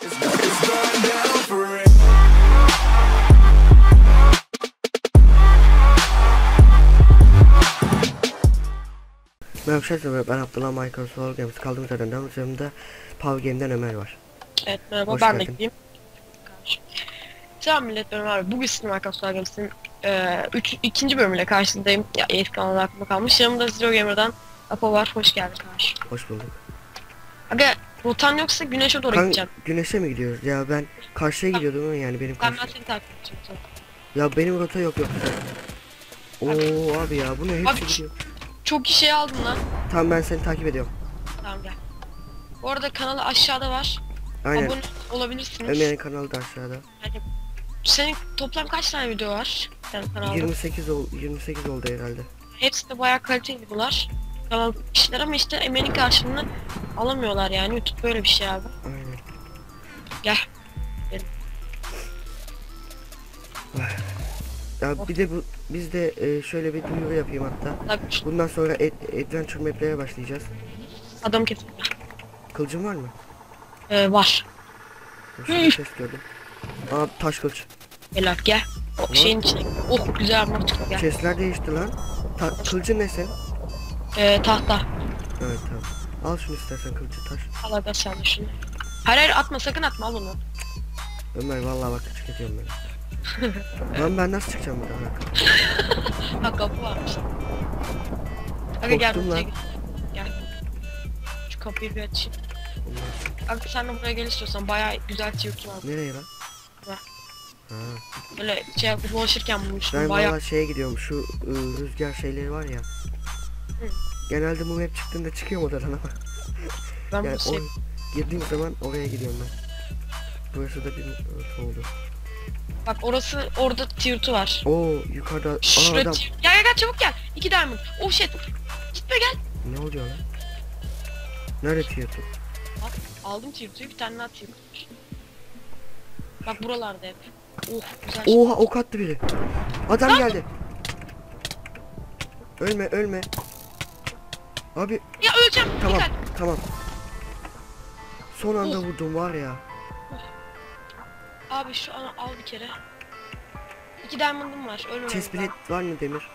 Merhaba arkadaşlar ben Abdullah Michael Soul Games kaldığımız yerden devam üzerinde Power Game'den Ömer var. Evet merhaba Hoş ben de gideyim. Selam millet ben abi. Bugün sizin arkadaşlar Games'in e, üç, ikinci bölümüyle karşınızdayım. Ya eski kanalda aklıma kalmış. Yanımda Zero Gamer'dan Apo var. Hoş geldin karşı. Hoş bulduk. Aga rotan yoksa güneşe doğru Kan gideceğim. güneşe mi gidiyoruz? Ya ben karşıya gidiyordum ama yani benim Ben, ben seni takip edeceğim. sonra. Ya benim rota yok yok. Oo abi ya bu ne hepsi Abi- gidiyor. Çok iyi şey aldın lan. Tamam ben seni takip ediyorum. Tamam gel. Bu arada kanalı aşağıda var. Aynen. Abone olabilirsiniz. Ömer'in kanalı da aşağıda. Yani, senin toplam kaç tane video var? Yani kanalda. 28 ol 28 oldu herhalde. Hepsi de bayağı kaliteli videolar. Kanal kişiler ama işte emeğin karşılığını alamıyorlar yani. YouTube böyle bir şey abi. Aynen. Gel. Ya bir de bu biz de e, şöyle bir duyuru yapayım hatta. Tabii Bundan sonra ad- adventure map'lere başlayacağız. adam kesin. Kılıcın var mı? Ee, var. Hı. ses gördüm. Aa taş kılıç. Helal gel. O şeyin içine. Oh güzel çıktı gel. Chestler değişti lan. Ta kılıcın ne sen? Ee, tahta. Evet tamam. Al şunu istersen kılıcı taş. Al aga sen de şunu. Hayır hayır atma sakın atma al onu. Ömer vallahi bak küçük ediyorum beni. Lan ben nasıl çıkacağım buradan? Ha kapı varmış. Aga gel Korktum buraya lan. gel. Gel. Şu kapıyı bir açayım. Aga sen de buraya gel istiyorsan bayağı güzel tiyurtu var. Nereye lan? Ha. Böyle şey dolaşırken bulmuştum Ben bayağı. valla şeye gidiyorum şu ı, rüzgar şeyleri var ya. Genelde bu map çıktığında çıkıyor odadan ama. Ben Yani şey... o, girdiğim zaman oraya gidiyorum ben. Burası da bir oldu. Bak orası orada tiyurtu var. Oo yukarıda aa Şurada adam. tier- Gel gel gel çabuk gel. İki diamond. Oh shit. Gitme gel. Ne oluyor lan? Nerede tiyatro? Aldım tiyurtuyu bir tane daha var. Bak buralarda hep. Oh güzel. Oha ok attı biri. Adam geldi. Ölme ölme. Abi Ya öleceğim. tamam Dikkat. tamam. Son anda Oh. vurdum var ya. Abi şu an al bir kere. İki diamond'ım var. Lazım. plate var mı Demir?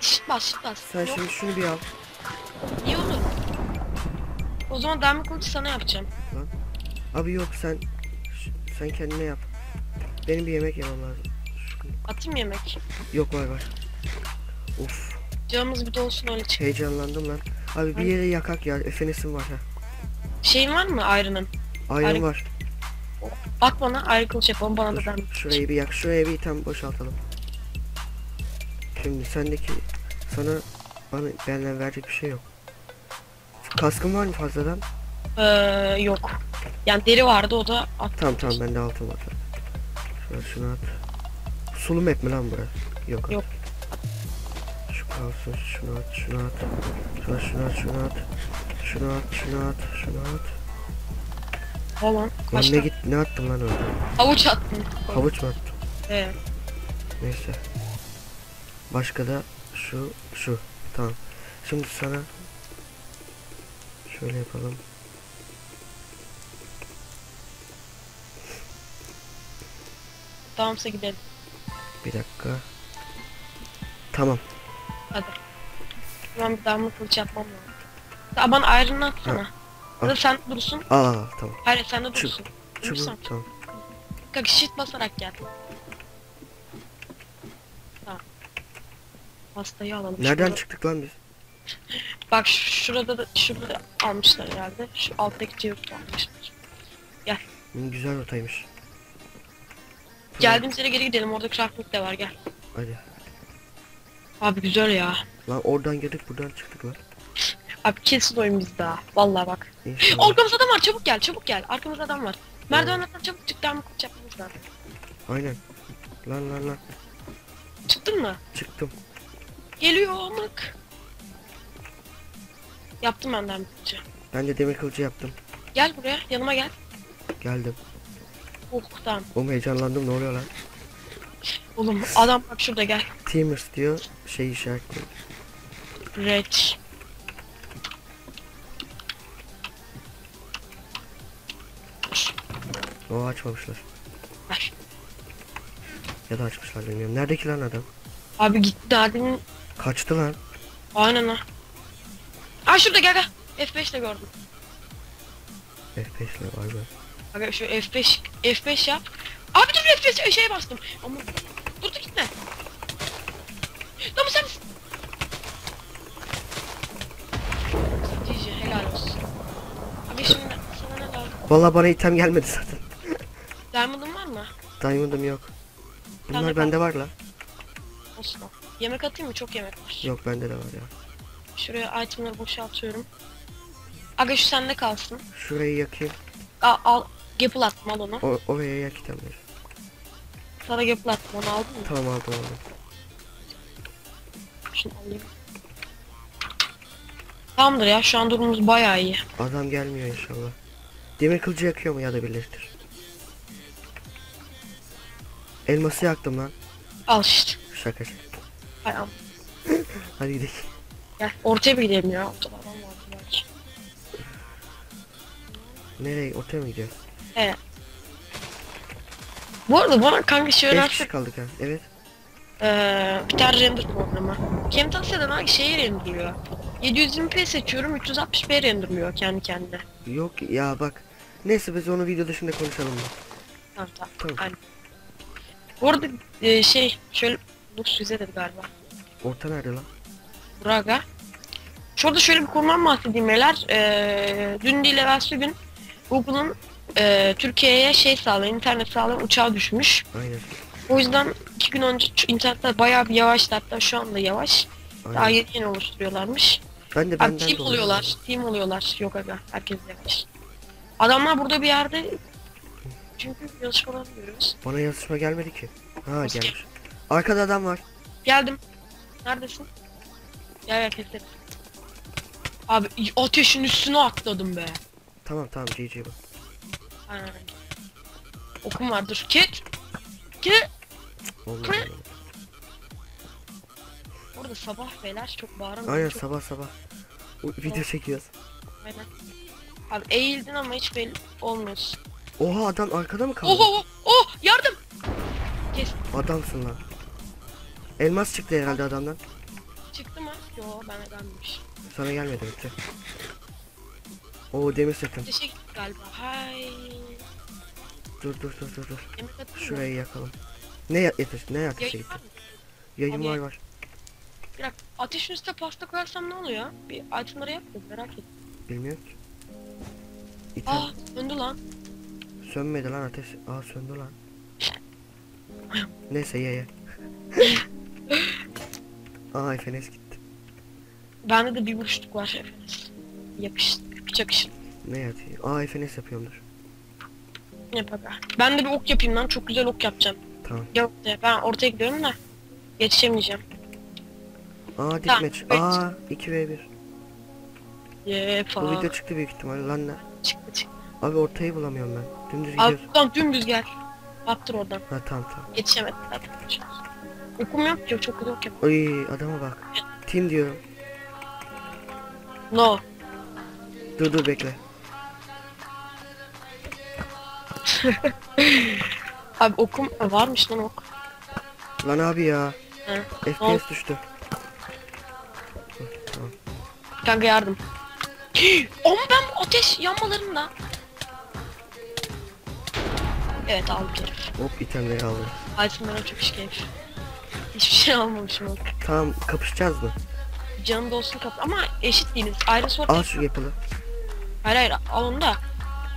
Şit bas şit bas. Sen Yok, şimdi şunu bir al. iyi olur. O zaman diamond kılıcı sana yapacağım. Abi yok sen sen kendine yap. Benim bir yemek yemem lazım. Atayım yemek. Yok var var. Of Canımız bir dolsun öyle çık. heyecanlandım lan. Abi bir yere yakak ya. Efenesim var ha. Şeyin var mı Iron'ın? Ayran Harika. var. At bana Iron kılıç yapalım bana da Dur, diamond. şurayı bir yak. Şuraya bir item boşaltalım. Şimdi sendeki sana bana benden verecek bir şey yok. Kaskın var mı fazladan? Ee, yok. Yani deri vardı o da at. Tamam tamam bende altın var. Şöyle şunu at. Sulu map mi lan bura? Yok. Yok. Kalsın şunu at şunu at. Şunu şunu at şunu at. Şunu at şunu at şunu at. Falan. Lan ne git ne attım lan orada? Havuç attım. Havuç mu attım? Ee, Neyse. Başka da şu şu. Tamam. Şimdi sana şöyle yapalım. tamamsa gidelim. Bir dakika. Tamam. Hadi. Hemen bir diamond kılıç yapmam lazım. Ya bana Iron'ını atsana. Ya da sen dursun. Al al al tamam. Hayır sen de dursun. Çubuğu Dursan. tamam. Kanka shift basarak gel. Tamam. Pastayı alalım. Nereden Şurada- çıktık lan biz? Bak şurada da şurada almışlar herhalde. Şu alttaki tiyurtu almışlar. Hı, güzel rotaymış. Geldiğimiz yere geri gidelim. Orada crafting de var gel. Hadi. Abi güzel ya. Lan oradan girdik buradan çıktık lan. Abi kesin oyun bizde ha. Vallahi bak. İnşallah. Arkamızda adam var çabuk gel çabuk gel. Arkamızda adam var. Merdivenlerden çabuk çık kılıç yapmamız lazım. Aynen. Lan lan lan. Çıktın mı? Çıktım. Geliyor amık. Yaptım ben diamond kılıcı. Ben de demir kılıcı yaptım. Gel buraya yanıma gel. Geldim. Oh tamam. Oğlum heyecanlandım ne oluyor lan? Oğlum adam bak şurada gel. Teamers diyor şey işaretli. Red. O açmamışlar. Ver. Ya da açmışlar bilmiyorum. Neredeki lan adam? Abi gitti derdinin Kaçtı lan. aynen ha. Aa şurada gel gel. F5 ile gördüm. F5 ile var be. Abi şu F5 F5 yap. Abi dur F5 şeye bastım. Ama. Lan bu sen misin? Cici helal olsun. Abi şimdi sana ne lazım? Vallahi bana item gelmedi zaten. Diamond'ın var mı? Diamond'ım yok. Bunlar bende var la. Olsun. Yemek atayım mı? Çok yemek var. Yok bende de var ya. Şuraya itemleri boşaltıyorum. Aga şu sende kalsın. Şurayı yakayım. Al, al. Gapple attım al onu. O oraya yak itemleri. Sana gapple attım onu aldın mı? Tamam aldım aldım. Şunu alayım. Tamamdır ya şu an durumumuz bayağı iyi. Adam gelmiyor inşallah. Demir kılıcı yakıyor mu ya da birleştir. Elması yaktım lan. Al işte. Şaka şaka. Hay am- Hadi gidelim. Gel ortaya bir gidelim ya. Ortada adam var belki. Nereye? Ortaya mı gidiyoruz? Evet. Bu arada bana kanka 5 şey kişi önersek kaldık ha. Evet. Eee bir tane render programı. Camtasia'dan hangi şeyi renderliyor? 720p seçiyorum 360p renderliyor kendi kendine. Yok ya bak. Neyse biz onu video dışında konuşalım. Tamam tamam. Tamam. Aynen. Bu arada eee, şey şöyle bu size dedi galiba. Orta nerede lan? Braga. Şurada şöyle bir konudan bahsedeyim beyler. Ee, dün değil evvelsi gün Google'un e, Türkiye'ye şey sağlayan, internet sağlayan uçağı düşmüş. Aynen. O yüzden iki gün önce internetler bayağı bir yavaştı hatta şu anda yavaş. Daha Aynen. yeni yeni oluşturuyorlarmış. Ben de Abi benden team oluyorlar, team oluyorlar. Yok aga, herkes yavaş. Adamlar burada bir yerde çünkü yazışmalarını görüyoruz. Bana yazışma gelmedi ki. Ha Nasıl? gelmiş. Arkada adam var. Geldim. Neredesin? Gel gel et. Abi ateşin üstüne atladım be. Tamam tamam GG bu. Aynen. Okum var dur. Kit. Kre- olmadı. Orada sabah beyler çok bağıramıyorum. Aynen çok... sabah sabah. U- Video çekiyoruz. Aynen. Abi eğildin ama hiç belli olmuyorsun. Oha adam arkada mı kaldı? Oho oho oh yardım. Kes. Adamsın lan. Elmas çıktı herhalde adamdan. Çıktı mı? Yo bana gelmemiş. Sana gelmedi bekle. Oo demir. Ateşe gitti galiba. Hay. Dur dur dur dur dur. Atayım mı? Şurayı yakalım. Ne ya yatış ne yatışa Yayın var mı? Yayın Abi- var. Bir dakika. Ateşin üstüne pasta koyarsam ne oluyor? Bir itemları yaptım merak ettim. Bilmiyorum ki. İtem Aa döndü lan. sönmedi lan ateş. Aa söndü lan. Neyse ye ye. Aa FNS gitti. Bende de bir vuruşluk var efendim. Yapıştı. Çakışın. Ne yatıyor? Aa FNS yapıyorumdur. Yap aga. Ben de bir ok yapayım lan. Çok güzel ok yapacağım. Tamam. Gel ortaya. Ben ortaya gidiyorum da. Yetişemeyeceğim. Aa Tamam, dikmeç. evet. Aa 2v1. Yeee Bu video çıktı büyük ihtimalle lan ne? Çıktı çıktı. Abi ortayı bulamıyorum ben. Dümdüz Abi gidiyoruz. buradan dümdüz gel. Attır oradan. Ha tamam tamam. Yetişemedim zaten. Okum yok ki. Çok güzel ok yap. Oy adama bak. Team diyorum. No. Dur dur bekle. Abi okum varmış lan ok. Lan abi ya. He. FPS düştü. Kanka yardım. Ama ben bu ateş yanmalarında. Evet aldım herif. Hop itemleri aldım. Itemler'a çok keyif. Hiçbir şey almamışım ok. Tamam kapışacağız mı? Canım dostum kap ama eşit değiliz. Ayrı sor. Al şu yapılı. Hayır hayır al onu da.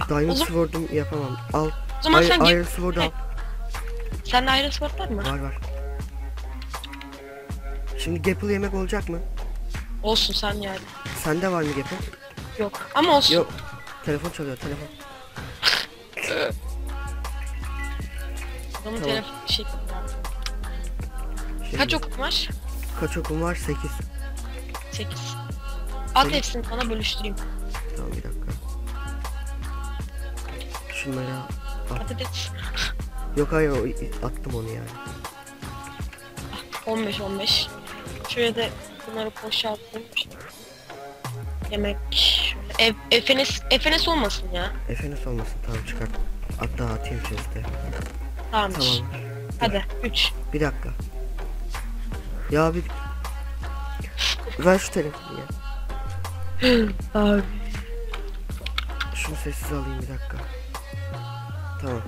Diamond. Sword'um yapamam. Al. O zaman Iron, sen. Iron Sword al. Sende ayrı sport var mı? Var var. Şimdi Gapple yemek olacak mı? Olsun sen yani. Sende var mı Gapple? Yok. Ama olsun. Yok. Telefon çalıyor telefon. Adamın Tamam. şey. Şimdi Kaç okum var? Kaç okum var? 8. 8. At hepsini sana bölüştüreyim. Tamam bir dakika. Şunları al. Patates. Yok hayır o, attım onu yani. 15 15. Şuraya da bunları boşalttım. Yemek. Ev, efenes, efenes olmasın ya. FNS olmasın tamam çıkart. Hatta atayım chest'e. Tamamdır. Tamam. Hadi 3. Bir dakika. Ya bir... Ver şu telefonu ya. Abi. Şunu sessiz alayım bir dakika. Tamam.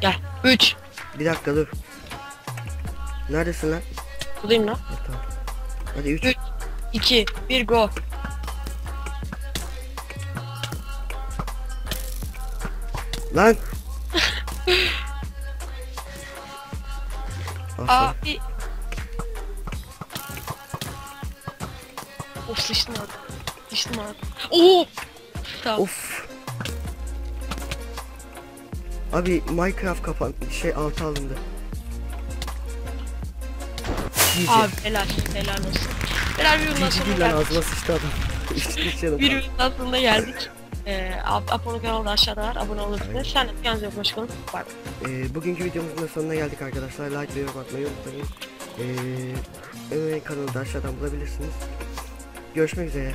Gel. 3. Bir dakika dur. Neredesin lan? Buradayım lan. Ha, tamam. Hadi 3. Üç. 2. 1 go. Lan! Aferin. Abi. Of sıçtım abi. Sıçtım abi. Oo. Tamam. Of. Abi Minecraft kapan şey altı alındı. GG. Abi helal. Helal olsun. Helal bir yıldan sonra geldik. ağzıma sıçtı adam. Canım. Bir yıldan sonuna geldik. Ee, Apollo kanalı da aşağıda var. Abone olabilirsiniz. Sen de kendinize bakın. Bye. Ee, bugünkü videomuzun da sonuna geldik arkadaşlar. Like ve yorum atmayı unutmayın. Ee, kanalını da aşağıdan bulabilirsiniz. Görüşmek üzere.